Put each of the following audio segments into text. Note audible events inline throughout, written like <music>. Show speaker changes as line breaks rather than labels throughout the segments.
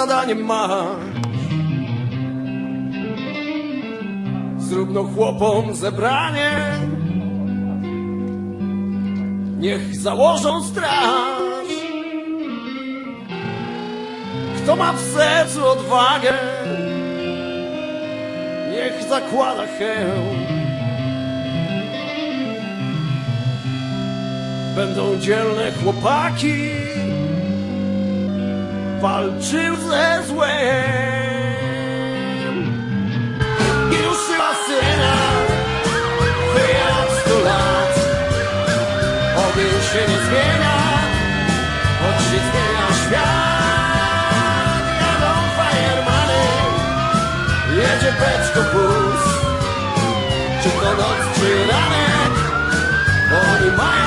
zadanie ma. Zrób no chłopom zebranie. Niech założą straż. Kto ma w sercu odwagę, niech zakłada hełm. Będą dzielne chłopaki walczył ze złem. I ruszyła syrena, wyje od stu lat. Ogień się nie zmienia, choć się zmienia świat. Jadą fajermany, jedzie beczko puls. Czy to noc, czy ranek, oni mają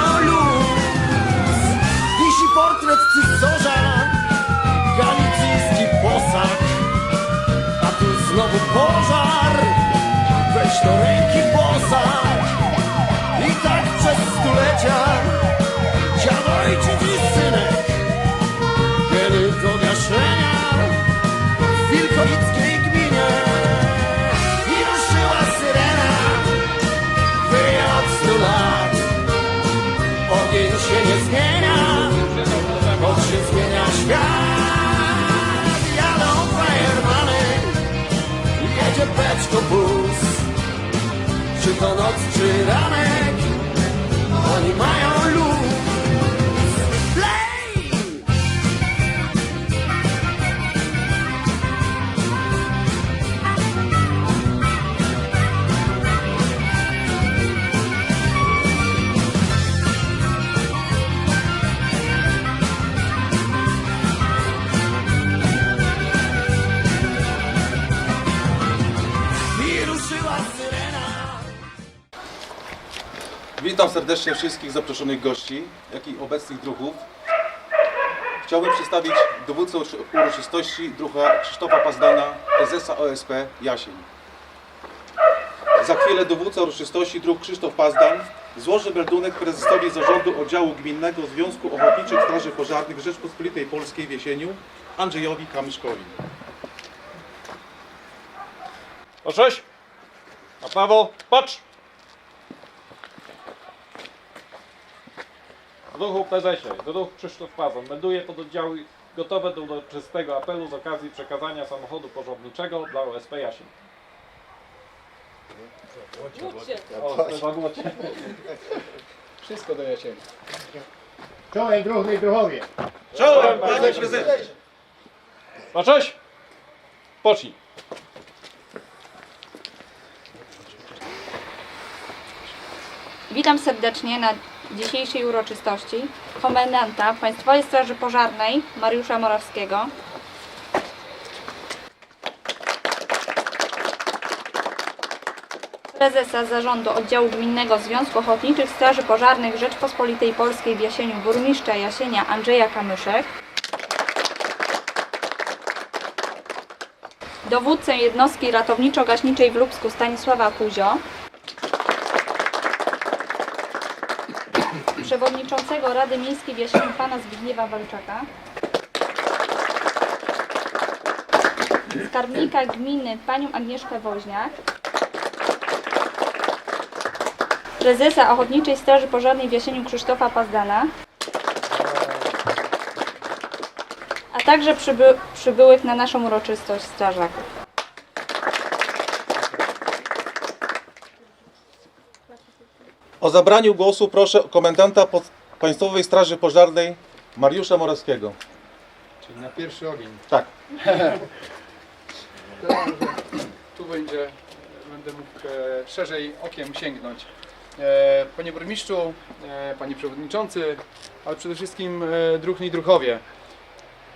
to noc, czy ranek,
serdecznie wszystkich zaproszonych gości, jak i obecnych druhów. Chciałbym przedstawić dowódcę uroczystości druha Krzysztofa Pazdana, prezesa OSP Jasień. Za chwilę dowódca uroczystości druh Krzysztof Pazdan złoży meldunek prezesowi zarządu oddziału gminnego Związku Ochotniczych Straży Pożarnych Rzeczpospolitej Polskiej w Jesieniu Andrzejowi Kamyszkowi.
O sześć. Na prawo, patrz! Duchu prezesie, duch Krzysztof Pazon melduje pododdziały gotowe do uroczystego apelu z okazji przekazania samochodu porządniczego dla OSP. O, to zawłocie.
Wszystko do jesieni.
Czołem druhny druhowie.
Czołem, panie prezesie! Na cześć! Pocznij.
Witam serdecznie na dzisiejszej uroczystości komendanta Państwowej Straży Pożarnej Mariusza Morawskiego. Prezesa Zarządu Oddziału Gminnego Związku Ochotniczych Straży Pożarnych Rzeczpospolitej Polskiej w Jasieniu burmistrza Jasienia Andrzeja Kamyszek. Dowódcę jednostki ratowniczo-gaśniczej w Lubsku Stanisława Kuzio. Przewodniczącego Rady Miejskiej w Jasieniu pana Zbigniewa Walczaka, skarbnika gminy panią Agnieszkę Woźniak, prezesa Ochotniczej Straży Pożarnej w Jasieniu Krzysztofa Pazdana, a także przyby, przybyłych na naszą uroczystość strażaków.
O zabraniu głosu proszę komendanta Państwowej Straży Pożarnej Mariusza Morawskiego.
Czyli na pierwszy ogień.
Tak. <laughs>
Tu będzie, będę mógł e, szerzej okiem sięgnąć. E, panie burmistrzu, e, panie przewodniczący, ale przede wszystkim e, druhni druhowie.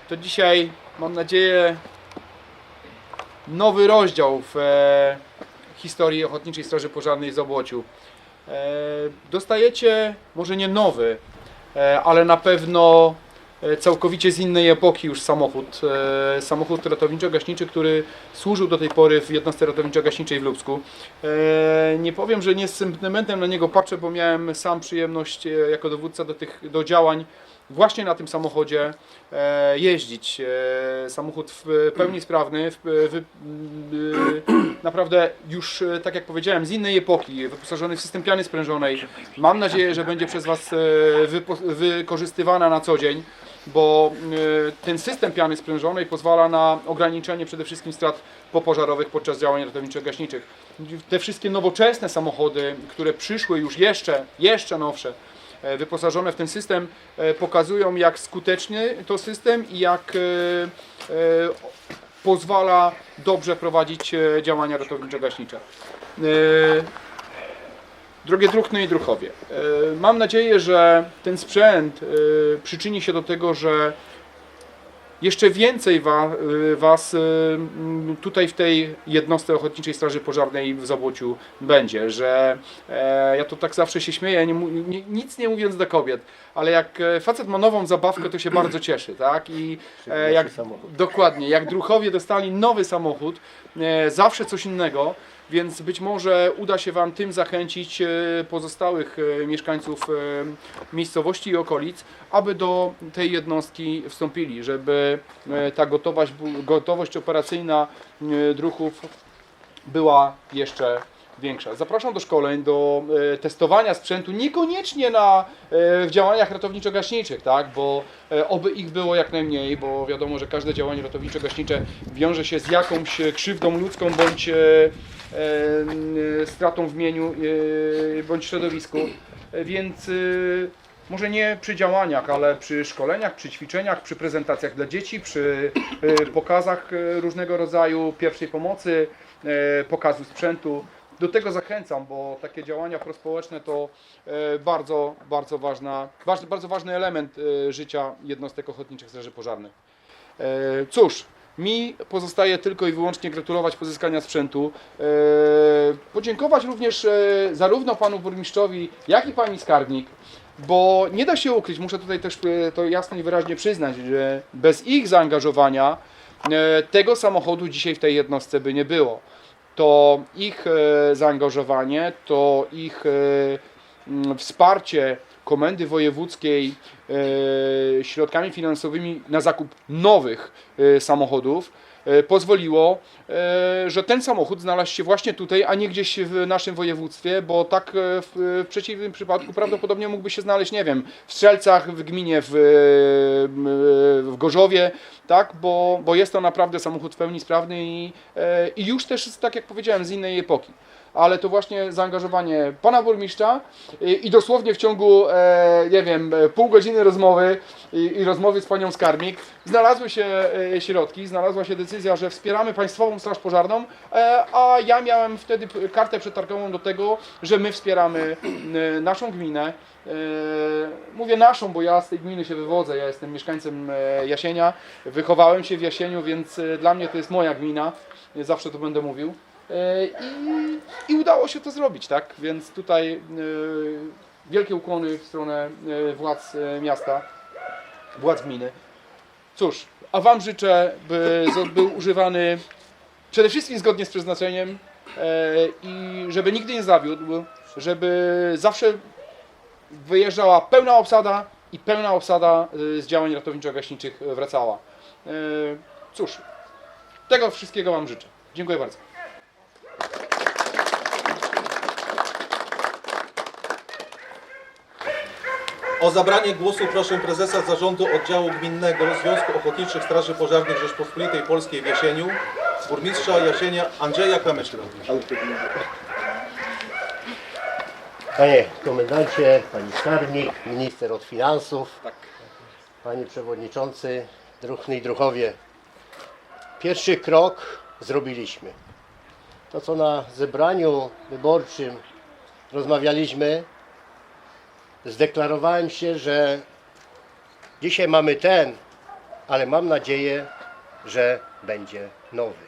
To dzisiaj, mam nadzieję, nowy rozdział w e, historii Ochotniczej Straży Pożarnej z Obłociu. E, dostajecie, może nie nowy, e, ale na pewno e, całkowicie z innej epoki już samochód. Samochód ratowniczo-gaśniczy, który służył do tej pory w jednostce ratowniczo-gaśniczej w Lubsku. Nie powiem, że nie z sentymentem na niego patrzę, bo miałem sam przyjemność jako dowódca do tych do działań właśnie na tym samochodzie e, jeździć. E, Samochód w pełni sprawny, e, naprawdę już, e, tak jak powiedziałem, z innej epoki, wyposażony w system piany sprężonej. Mam nadzieję, że będzie przez Was e, wykorzystywana na co dzień, bo e, ten system piany sprężonej pozwala na ograniczenie przede wszystkim strat popożarowych podczas działań ratowniczo-gaśniczych. Te wszystkie nowoczesne samochody, które przyszły już jeszcze, jeszcze nowsze, e, wyposażone w ten system, e, pokazują jak skuteczny to system i jak e, e, pozwala dobrze prowadzić e, działania ratowniczo-gaśnicze. E, Drogie druhny i druchowie, e, mam nadzieję, że ten sprzęt e, przyczyni się do tego, że jeszcze więcej wa, y, Was y, tutaj w tej jednostce Ochotniczej Straży Pożarnej w Zabłociu będzie, że e, ja to tak zawsze się śmieję, nie, mu- nie, nic nie mówiąc do kobiet, ale jak e, facet ma nową zabawkę, to się bardzo cieszy, tak? I e, jak, dokładnie, jak druchowie dostali nowy samochód, zawsze coś innego, więc być może uda się Wam tym zachęcić e, pozostałych e, mieszkańców e, miejscowości i okolic, aby do tej jednostki wstąpili, żeby ta gotowość, gotowość operacyjna druhów była jeszcze większa. Zapraszam do szkoleń, do testowania sprzętu, niekoniecznie na, w działaniach ratowniczo-gaśniczych, tak? bo oby ich było jak najmniej, bo wiadomo, że każde działanie ratowniczo-gaśnicze wiąże się z jakąś krzywdą ludzką bądź stratą w mieniu e, bądź środowisku, E, więc e, może nie przy działaniach, ale przy szkoleniach, przy ćwiczeniach, przy prezentacjach dla dzieci, przy e, pokazach e, różnego rodzaju pierwszej pomocy, e, pokazu sprzętu. Do tego zachęcam, bo takie działania prospołeczne to e, bardzo, bardzo, ważna, bardzo ważny element e, życia jednostek ochotniczych straży pożarnych. E, Cóż, mi pozostaje tylko i wyłącznie gratulować pozyskania sprzętu. E, Podziękować również e, zarówno panu burmistrzowi, jak i pani skarbnik, bo nie da się ukryć, muszę tutaj też e, to jasno i wyraźnie przyznać, że bez ich zaangażowania tego samochodu dzisiaj w tej jednostce by nie było. To ich zaangażowanie, to ich wsparcie Komendy Wojewódzkiej e, środkami finansowymi na zakup nowych e, samochodów e, pozwoliło, że ten samochód znalazł się właśnie tutaj, a nie gdzieś w naszym województwie, bo tak w, przeciwnym przypadku prawdopodobnie mógłby się znaleźć, nie wiem, w Strzelcach, w gminie, w, w Gorzowie, tak, bo, bo jest to naprawdę samochód w pełni sprawny i, i już też, tak jak powiedziałem, z innej epoki ale to właśnie zaangażowanie pana burmistrza i, i dosłownie w ciągu, e, nie wiem, pół godziny rozmowy i, i rozmowy z panią skarbnik znalazły się e, środki, znalazła się decyzja, że wspieramy Państwową Straż Pożarną, e, a ja miałem wtedy kartę przetargową do tego, że my wspieramy e, naszą gminę. E, Mówię naszą, bo ja z tej gminy się wywodzę, ja jestem mieszkańcem e, Jasienia, wychowałem się w Jasieniu, więc dla mnie to jest moja gmina, zawsze to będę mówił. E, I, I udało się to zrobić, tak? Więc tutaj e, wielkie ukłony w stronę e, władz miasta, władz gminy. Cóż, a Wam życzę, by był używany przede wszystkim zgodnie z przeznaczeniem i żeby nigdy nie zawiódł, żeby zawsze wyjeżdżała pełna obsada i pełna obsada z działań ratowniczo-gaśniczych wracała. Cóż, tego wszystkiego Wam życzę. Dziękuję bardzo.
O zabranie głosu proszę prezesa zarządu oddziału gminnego Związku Ochotniczych Straży Pożarnych Rzeczpospolitej Polskiej w Jasieniu, burmistrza Jasienia Andrzeja Kamyszla.
Panie komendancie, pani skarbnik, minister od finansów, panie przewodniczący, druhny i druhowie. Pierwszy krok zrobiliśmy. To, co na zebraniu wyborczym rozmawialiśmy, zdeklarowałem się, że dzisiaj mamy ten, ale mam nadzieję, że będzie nowy.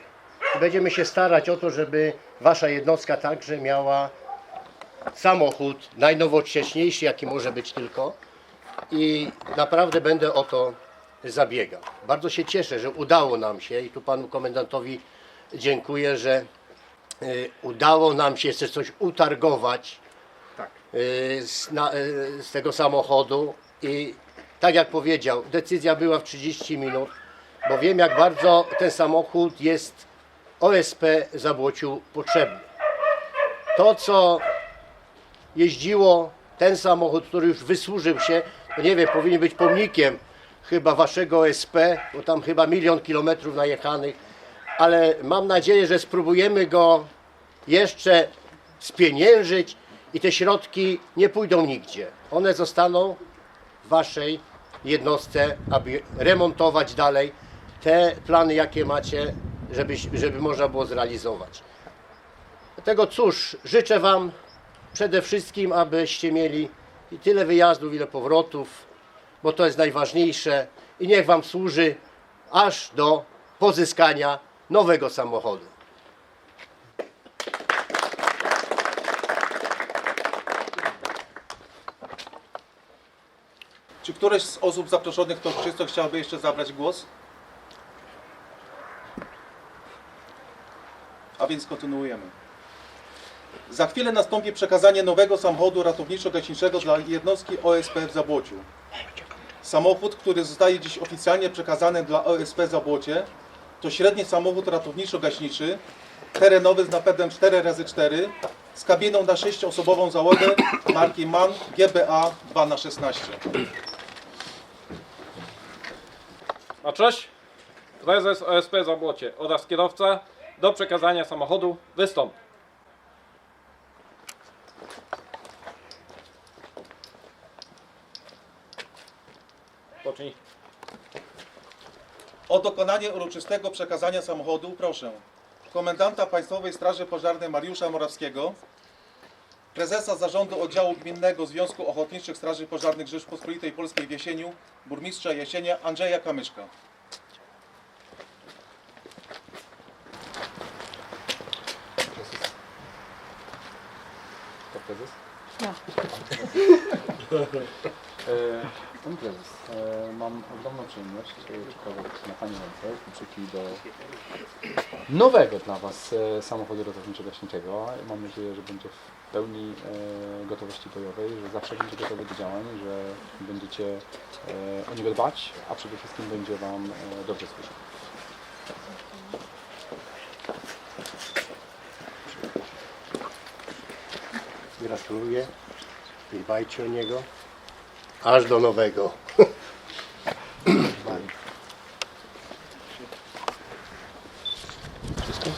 Będziemy się starać o to, żeby wasza jednostka także miała samochód najnowocześniejszy, jaki może być tylko, i naprawdę będę o to zabiegał. Bardzo się cieszę, że udało nam się i tu panu komendantowi dziękuję, że y, udało nam się jeszcze coś utargować z, na, y, z tego samochodu i tak jak powiedział, decyzja była w 30 minut, bo wiem jak bardzo ten samochód jest OSP Zabłociu potrzebny. To co jeździło, ten samochód, który już wysłużył się, to nie wiem, powinien być pomnikiem chyba waszego OSP, bo tam chyba milion kilometrów najechanych, ale mam nadzieję, że spróbujemy go jeszcze spieniężyć i te środki nie pójdą nigdzie. One zostaną w waszej jednostce, aby remontować dalej te plany, jakie macie, żeby, żeby można było zrealizować. Dlatego cóż, życzę Wam przede wszystkim, abyście mieli i tyle wyjazdów, ile powrotów, bo to jest najważniejsze i niech Wam służy aż do pozyskania nowego samochodu.
Czy któreś z osób zaproszonych to czysto chciałaby jeszcze zabrać głos? A więc kontynuujemy. Za chwilę nastąpi przekazanie nowego samochodu ratowniczo-gaśniczego dla jednostki OSP w Zabłociu. Samochód, który zostaje dziś oficjalnie przekazany dla OSP w Zabłocie, to średni samochód ratowniczo-gaśniczy, terenowy z napędem 4x4 z kabiną na 6-osobową załogę marki MAN GBA 2x16.
Na cześć. Prezes OSP Zabłocie oraz kierowca do przekazania samochodu wystąp. Pocznij.
O dokonanie uroczystego przekazania samochodu proszę komendanta Państwowej Straży Pożarnej Mariusza Morawskiego, prezesa Zarządu Oddziału Gminnego Związku Ochotniczych Straży Pożarnych Rzeczpospolitej Polskiej w Jesieniu, burmistrza Jesienia Andrzeja Kamyszka.
To prezes?
Ja.
E, Pan prezes, e, mam ogromną przyjemność e, przekazać na Pani ręce kluczyki do nowego dla Was e, samochodu ratowniczo-gaśniczego. Mam nadzieję, że będzie w pełni e, gotowości bojowej, że zawsze będzie gotowy do działań, że będziecie e, o niego dbać, a przede wszystkim będzie Wam dobrze służył.
Gratuluję dbajcie o niego aż do nowego. <laughs>
No, jeszcze.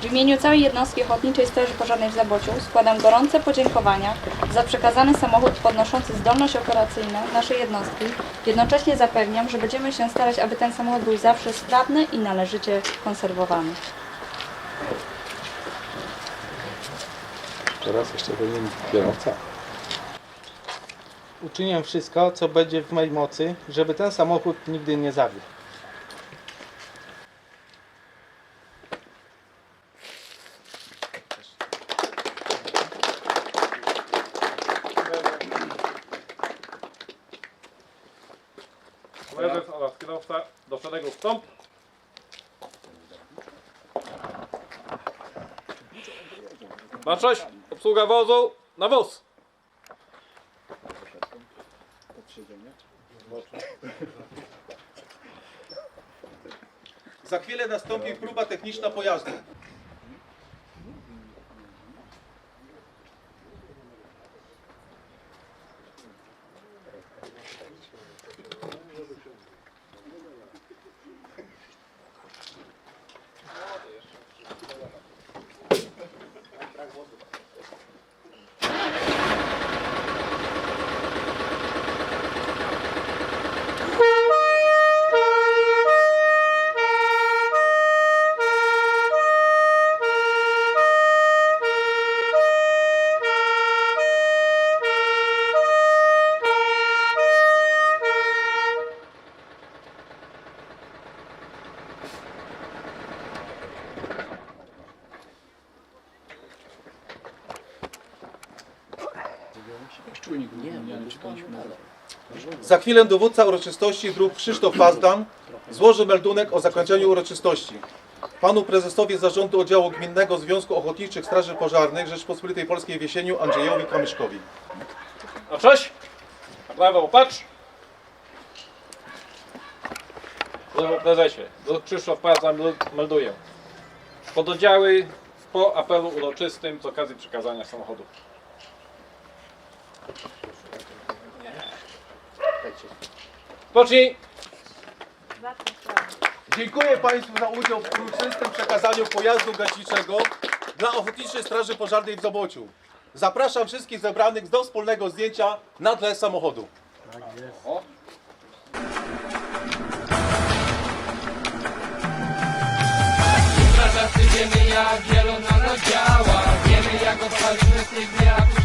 W imieniu całej jednostki Ochotniczej Straży Pożarnej w Zabociu składam gorące podziękowania za przekazany samochód podnoszący zdolność operacyjną naszej jednostki. Jednocześnie zapewniam, że będziemy się starać, aby ten samochód był zawsze sprawny i należycie konserwowany.
Teraz jeszcze powinien kierowca.
Uczynię wszystko, co będzie w mojej mocy, żeby ten samochód nigdy nie zawiódł.
Prezes oraz kierowca do szeregu wstąp. Na cześć. Obsługa wozu na wóz.
Za chwilę nastąpi próba techniczna pojazdu. Za chwilę dowódca uroczystości dróg Krzysztof Pazdan złoży meldunek o zakończeniu uroczystości. Panu prezesowi Zarządu Oddziału Gminnego Związku Ochotniczych Straży Pożarnych Rzeczpospolitej Polskiej w Jesieniu Andrzejowi Kamyszkowi.
Na cześć. Na prawo patrz. Panie prezesie, do Krzysztof Pazan melduje. Pododdziały po apelu uroczystym z okazji przekazania samochodu. Pocznij.
Dziękuję Państwu za udział w uroczystym przekazaniu pojazdu gaśniczego dla Ochotniczej Straży Pożarnej w Zabociu. Zapraszam wszystkich zebranych do wspólnego zdjęcia na tle samochodu.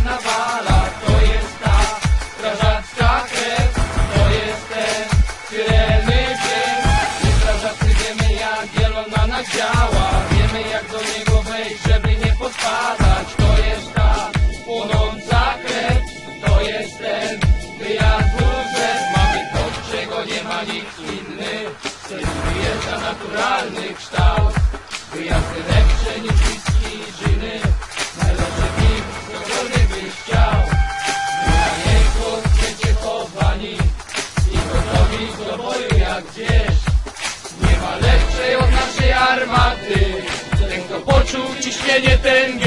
od ciśnienie tęgie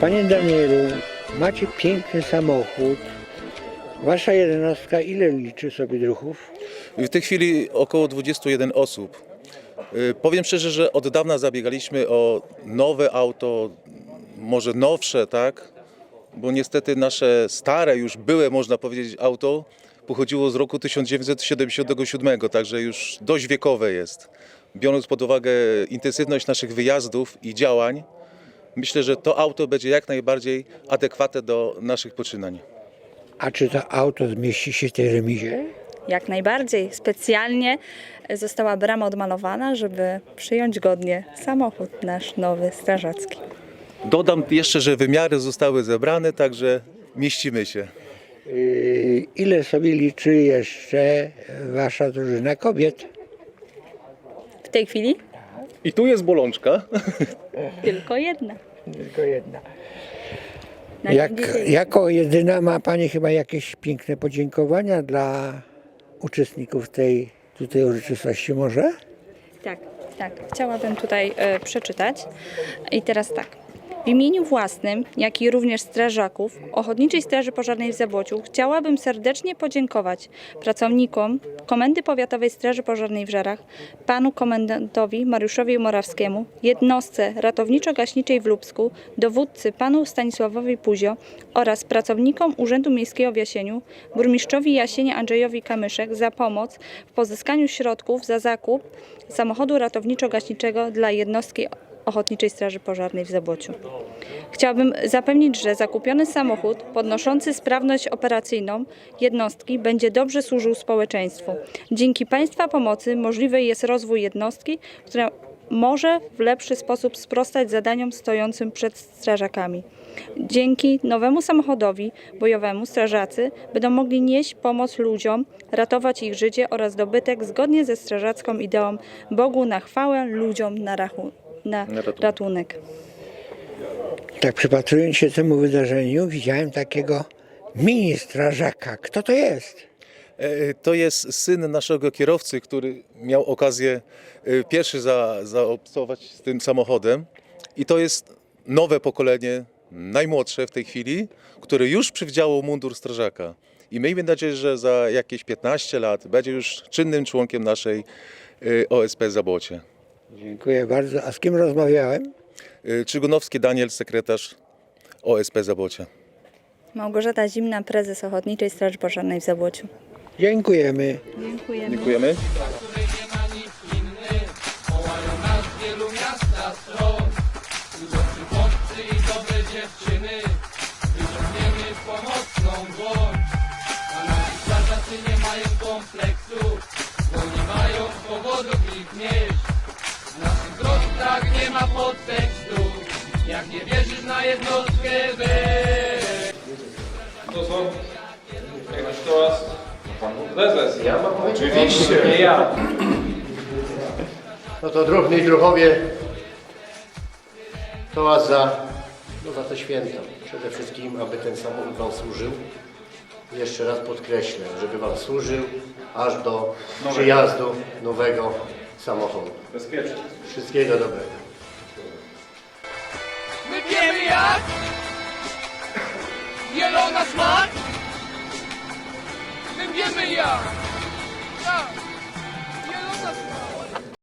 Panie Danielu, macie piękny samochód. Wasza jednostka ile liczy sobie druhów?
W tej chwili około 21 osób. Y, Powiem szczerze, że od dawna zabiegaliśmy o nowe auto, może nowsze, tak? Bo niestety nasze stare, już były, można powiedzieć, auto pochodziło z roku 1977, także już dość wiekowe jest. Biorąc pod uwagę intensywność naszych wyjazdów i działań, myślę, że to auto będzie jak najbardziej adekwatne do naszych poczynań.
A czy to auto zmieści się w tej remizie?
Jak najbardziej. Specjalnie została brama odmalowana, żeby przyjąć godnie samochód nasz nowy strażacki.
Dodam jeszcze, że wymiary zostały zebrane, także mieścimy się.
Yy, ile sobie liczy jeszcze wasza drużyna kobiet?
W tej chwili
I tu jest bolączka.
tylko jedna.
Tylko jedna.
Na
Jak,
dzień dzisiejszy.
jako jedyna ma Pani chyba jakieś piękne podziękowania dla uczestników tej tutaj uroczystości może?
Tak, tak. Chciałabym tutaj e, przeczytać. I teraz tak. W imieniu własnym, jak i również strażaków Ochotniczej Straży Pożarnej w Zabłociu chciałabym serdecznie podziękować pracownikom Komendy Powiatowej Straży Pożarnej w Żarach, panu komendantowi Mariuszowi Morawskiemu, jednostce ratowniczo-gaśniczej w Lubsku, dowódcy panu Stanisławowi Puzio oraz pracownikom Urzędu Miejskiego w Jasieniu, burmistrzowi Jasienia Andrzejowi Kamyszek za pomoc w pozyskaniu środków za zakup samochodu ratowniczo-gaśniczego dla jednostki Ochotniczej Straży Pożarnej w Zabłociu. Chciałabym zapewnić, że zakupiony samochód podnoszący sprawność operacyjną jednostki będzie dobrze służył społeczeństwu. Dzięki Państwa pomocy możliwy jest rozwój jednostki, która może w lepszy sposób sprostać zadaniom stojącym przed strażakami. Dzięki nowemu samochodowi bojowemu strażacy będą mogli nieść pomoc ludziom, ratować ich życie oraz dobytek zgodnie ze strażacką ideą Bogu na chwałę, ludziom na, rachu- na
ratunek.
ratunek.
Tak przypatrując się temu wydarzeniu widziałem takiego mini strażaka. Kto to jest?
E, To jest syn naszego kierowcy, który miał okazję e, pierwszy za, zaobcować z tym samochodem. I to jest nowe pokolenie, najmłodsze w tej chwili, które już przywdziało mundur strażaka. I miejmy nadzieję, że za jakieś 15 lat będzie już czynnym członkiem naszej e, OSP Zabłocie.
Dziękuję bardzo. A z kim rozmawiałem?
Y, Czygunowski Daniel, sekretarz OSP Zabocia.
Małgorzata Zimna, prezes Ochotniczej Straży Pożarnej w Zabłociu.
Dziękujemy.
Dziękujemy.
Dziękujemy.
Ma podtekstu Jak nie wierzysz na jednostkę weź
To są? Jakiś toast? Pan prezes.
Ja mam powiedzieć?
Oczywiście. Nie ja.
No to druhny i druhowie, to was za, no za te święta. Przede wszystkim, aby ten samochód Wam służył. Jeszcze raz podkreślę, żeby Wam służył aż do przyjazdu nowego samochodu.
Bezpiecznie.
Wszystkiego dobrego.
My wiemy jak Zielona szmat My wiemy jak Tak